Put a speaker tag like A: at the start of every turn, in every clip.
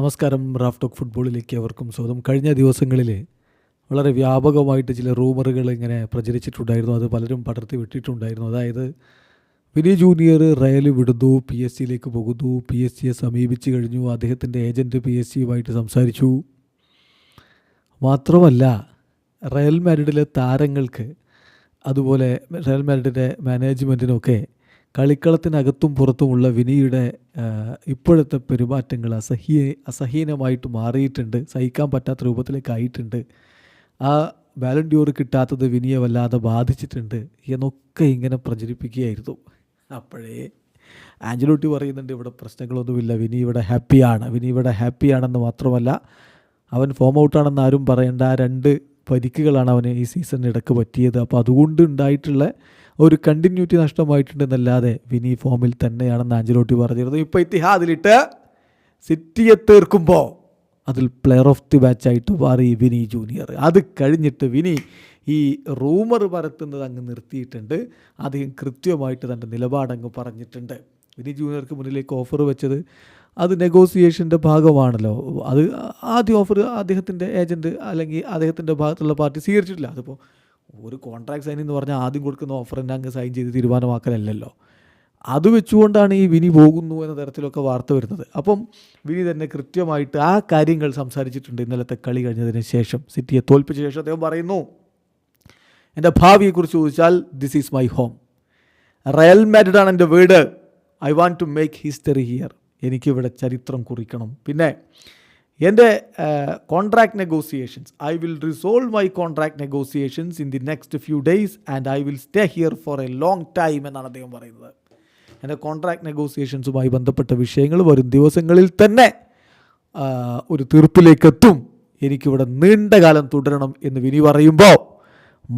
A: നമസ്കാരം Raf talk ഫുട്ബോളിലേക്ക് അവർക്കും സ്വാഗതം. കഴിഞ്ഞ ദിവസങ്ങളിൽ വളരെ വ്യാപകമായിട്ട് ചില റൂമറുകൾ ഇങ്ങനെ പ്രചരിച്ചിട്ടുണ്ടായിരുന്നു. അത് പലരും പടർത്തി വിട്ടിട്ടുണ്ടായിരുന്നു അതായത് വിനി ജൂനിയർ റയൽ വിടുന്നു പി എസ് സിയിലേക്ക് പോകുന്നു പി എസ് സിയെ സമീപിച്ചു കഴിഞ്ഞു അദ്ദേഹത്തിന്റെ ഏജന്റ് പി എസ് സിയുമായിട്ട് സംസാരിച്ചു. മാത്രമല്ല റയൽ മാരിഡിലെ താരങ്ങൾക്ക് അതുപോലെ റയൽ മാരിഡിന്റെ മാനേജ്മെന്റിനൊക്കെ കളിക്കളത്തിനകത്തും പുറത്തുമുള്ള വിനിയുടെ ഇപ്പോഴത്തെ പെരുമാറ്റങ്ങൾ അസഹ്യ അസഹീനമായിട്ട് മാറിയിട്ടുണ്ട് സഹിക്കാൻ പറ്റാത്ത രൂപത്തിലേക്ക് ആയിട്ടുണ്ട്. ആ വാലണ്ടിയോർ കിട്ടാത്തത് വിനിയെ വല്ലാതെ ബാധിച്ചിട്ടുണ്ട് എന്നൊക്കെ ഇങ്ങനെ പ്രചരിപ്പിക്കുകയായിരുന്നു. അപ്പോഴേ ആഞ്ചലോട്ടി പറയുന്നുണ്ട് ഇവിടെ പ്രശ്നങ്ങളൊന്നുമില്ല വിനി ഇവിടെ ഹാപ്പിയാണ് വിനി ഇവിടെ ഹാപ്പിയാണെന്ന് മാത്രമല്ല അവൻ ഫോം ഔട്ടാണെന്ന് ആരും പറയേണ്ട രണ്ട് പരിക്കുകളാണ് അവന് ഈ സീസണിന് ഇടയ്ക്ക് പറ്റിയത്. അപ്പോൾ അതുകൊണ്ട് ഉണ്ടായിട്ടുള്ള ഒരു കണ്ടിന്യൂറ്റി നഷ്ടമായിട്ടുണ്ടെന്നല്ലാതെ വിനി ഫോമിൽ തന്നെയാണെന്ന് ആഞ്ചലോട്ടി പറഞ്ഞിരുന്നു. ഇപ്പോൾ ഇത്തിഹാദിലിട്ട് സിറ്റിയെ തീർക്കുമ്പോൾ അതിൽ പ്ലെയർ ഓഫ് ദി മാച്ചായിട്ട് മാറി വിനി ജൂനിയർ അത് കഴിഞ്ഞിട്ട് വിനി ഈ റൂമർ പരത്തുന്നത് അങ്ങ് നിർത്തിയിട്ടുണ്ട്. അദ്ദേഹം കൃത്യമായിട്ട് തന്റെ നിലപാടങ്ങ് പറഞ്ഞിട്ടുണ്ട്. വിനി ജൂനിയർക്ക് മുന്നിലേക്ക് ഓഫർ വെച്ചത് അത് നെഗോസിയേഷന്റെ ഭാഗമാണല്ലോ. അത് ആദ്യ ഓഫർ അദ്ദേഹത്തിന്റെ ഏജന്റ് അല്ലെങ്കിൽ അദ്ദേഹത്തിന്റെ ഭാഗത്തുള്ള പാർട്ടി സ്വീകരിച്ചിട്ടില്ല. അതിപ്പോൾ ഒരു കോൺട്രാക്ട് സൈൻ എന്ന് പറഞ്ഞാൽ ആദ്യം കൊടുക്കുന്ന ഓഫർ തന്നെ അങ്ങ് സൈൻ ചെയ്ത് തീരുമാനമാക്കലല്ലല്ലോ. അത് വെച്ചുകൊണ്ടാണ് ഈ വിനി പോകുന്നു എന്ന തരത്തിലൊക്കെ വാർത്ത വരുന്നത്. അപ്പം വിനി തന്നെ കൃത്യമായിട്ട് ആ കാര്യങ്ങൾ സംസാരിച്ചിട്ടുണ്ട് ഇന്നലത്തെ കളി കഴിഞ്ഞതിന് ശേഷം. സിറ്റിയെ തോൽപ്പിച്ച ശേഷം അദ്ദേഹം പറയുന്നു എന്റെ ഭാവിയെക്കുറിച്ച് ചോദിച്ചാൽ this is my home Real മാഡ്രിഡാണ് എന്റെ വീട്. I want to make history here എനിക്കിവിടെ ചരിത്രം കുറിക്കണം. പിന്നെ എന്റെ contract negotiations I will resolve my contract negotiations in the next few days and I will stay here for a long time എന്നാണ് അദ്ദേഹം പറയുന്നത്. എന്റെ കോൺട്രാക്ട് നെഗോസിയേഷൻസുമായി ബന്ധപ്പെട്ട വിഷയങ്ങൾ വരും ദിവസങ്ങളിൽ തന്നെ ഒരു തീർപ്പിലേക്ക് എത്തും. എനിക്കിവിടെ നീണ്ട കാലം തുടരണം എന്ന് വിനി പറയുമ്പോൾ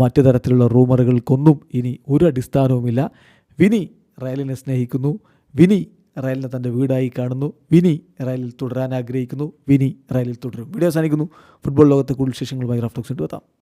A: മറ്റു തരത്തിലുള്ള റൂമറുകൾക്കൊന്നും ഇനി ഒരു അടിസ്ഥാനവുമില്ല. വിനി റയലിനെ സ്നേഹിക്കുന്നു. വിനി റയലിനെ തന്റെ വീടായി കാണുന്നു. വിനി റയലിൽ തുടരാൻ ആഗ്രഹിക്കുന്നു. വിനി റയലിൽ തുടരും. വീഡിയോ അവസാനിക്കുന്നു. ഫുട്ബോൾ ലോകത്തെ കൂടുതൽ വിശേഷങ്ങളുമായി റഫ്റ്റോക്സ് എത്താം.